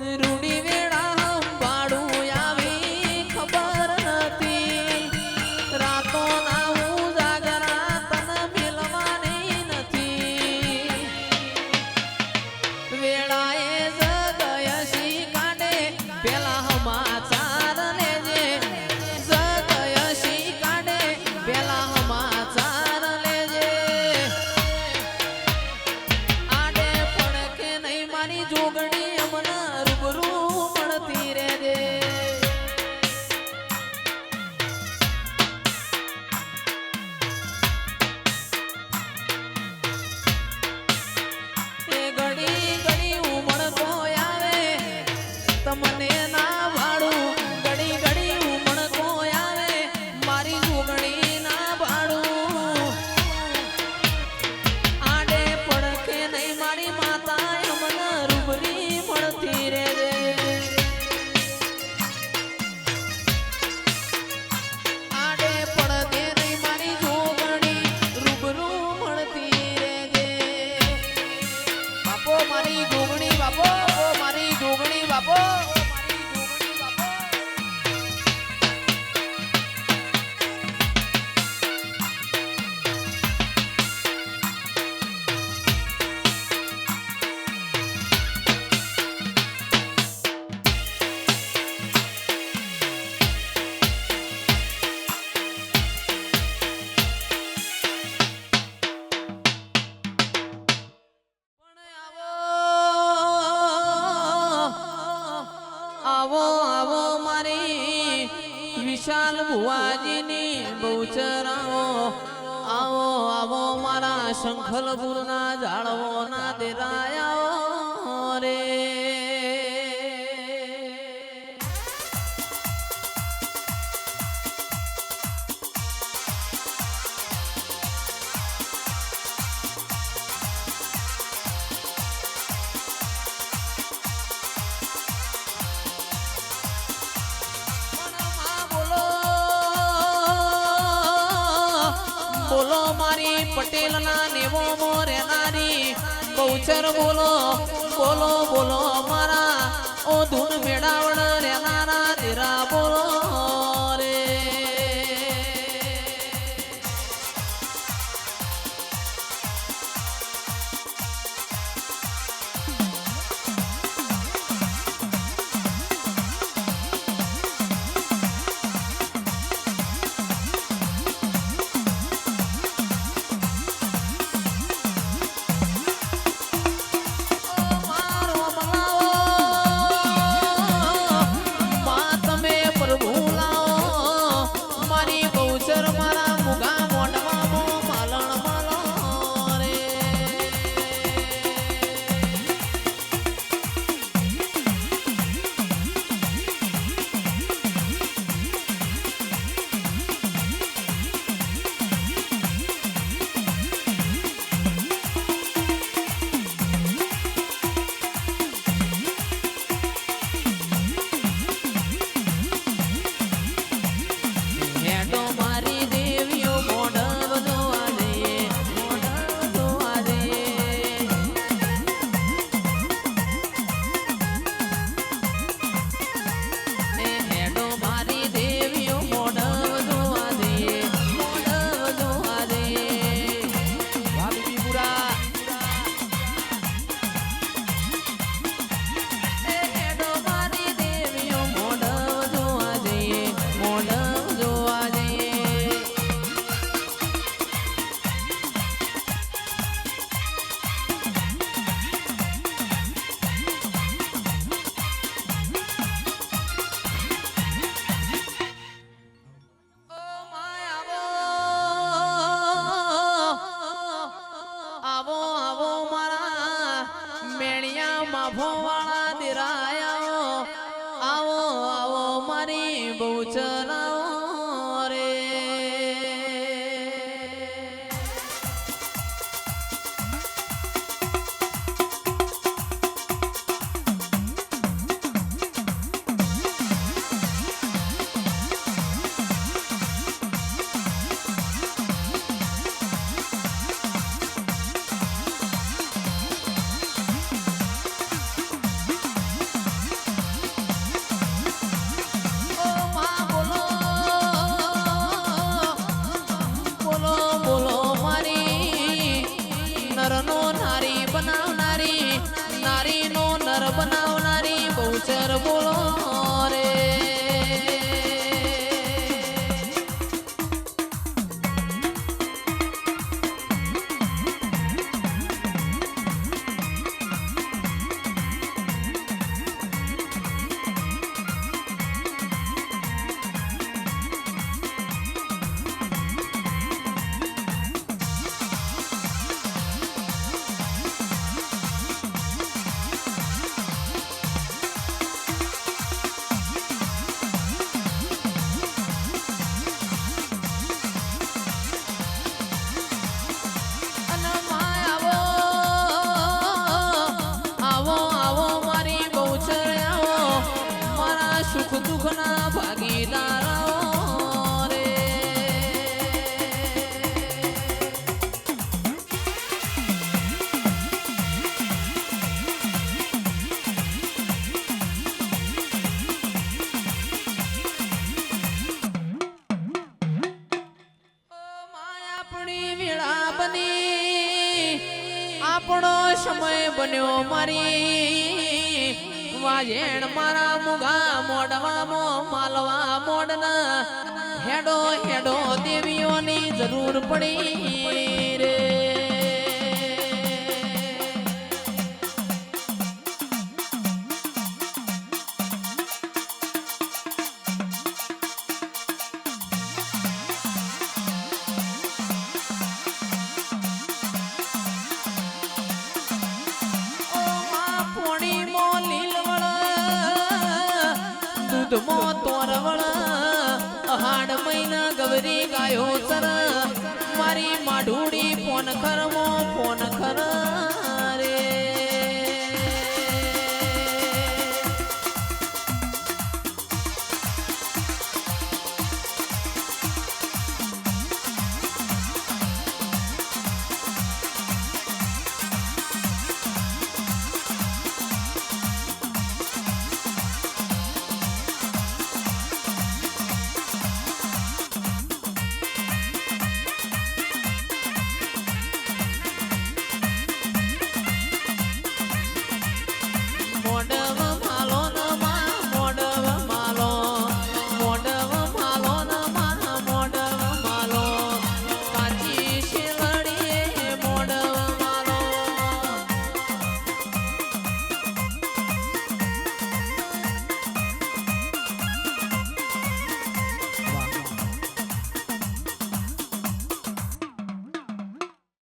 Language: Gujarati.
ruḍi આવો આવો મારી વિશાલ ભુવાજીની બહુચર આવો આવો આવો મારા શંખલપુરના જાળવો ના દેરાયા રે. મારી પટેલ ના નેવો મોરે નારી બહુચર બોલો બોલો બોલો મારા. ઓ ધૂન મેળાવણ રેનારા તેરા બોલો. Wah, wah, wah. સુખ દુઃખના ભાગીદાર રે આપણી વેળા બની આપણો સમય બન્યો મારી વાજેણ મારા મુગા મોડવામાં માલવા મોડના. હેડો હેડો દેવીઓની જરૂર પડી. દૂધમાં તોરવળ હાડ મહિના ગવરી ગાયો સર મારી માઢુડી ફોન ખરમો ફોન ખર